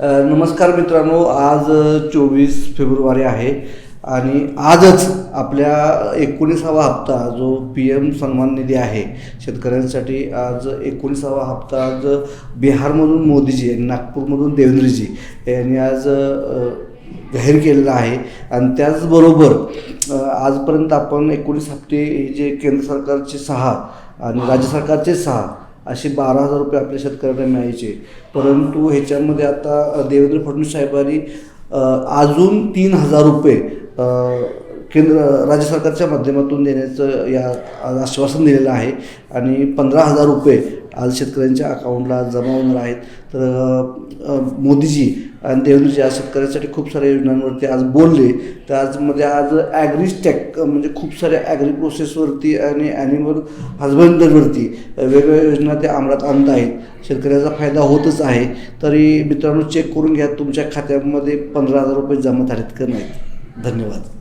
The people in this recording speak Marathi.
नमस्कार मित्रांनो आज चोवीस फेब्रुवारी आहे आणि आजच आपल्या एकोणीसावा हप्ता जो पी एम सन्मान निधी आहे शेतकऱ्यांसाठी आज एकोणीसावा हप्ता आज बिहारमधून मोदीजी आणि नागपूरमधून देवेंद्रजी यांनी आज जाहीर केलेला आहे. आणि त्याचबरोबर आजपर्यंत आपण एकोणीस हप्ते जे केंद्र सरकारचे सहा आणि राज्य सरकारचे सहा असे बारा हजार रुपये आपल्या शेतकऱ्यांना मिळायचे. परंतु ह्याच्यामध्ये आता देवेंद्र फडणवीस साहेबांनी अजून तीन हजार रुपये केंद्र राज्य सरकारच्या माध्यमातून देण्याचं या आश्वासन दिलेलं आहे. आणि पंधरा हजार रुपये आज शेतकऱ्यांच्या अकाउंटला जमा होणार आहेत. तर मोदीजी आणि देवेंद्रजी आज शेतकऱ्यांसाठी खूप साऱ्या योजनांवरती आज बोलले. तर आजमध्ये आज म्हणजे ॲग्रीस्टॅक म्हणजे खूप साऱ्या ॲग्री प्रोसेसवरती आणि ॲनिमल हजबंडरीवरती वेगवेगळ्या योजना ते अंमलात आणत आहेत. शेतकऱ्याचा फायदा होतच आहे. तरी मित्रांनो चेक करून घ्या. तुमच्या खात्यामध्ये पंधरा हजार रुपये जमा झालेत का नाहीत? धन्यवाद.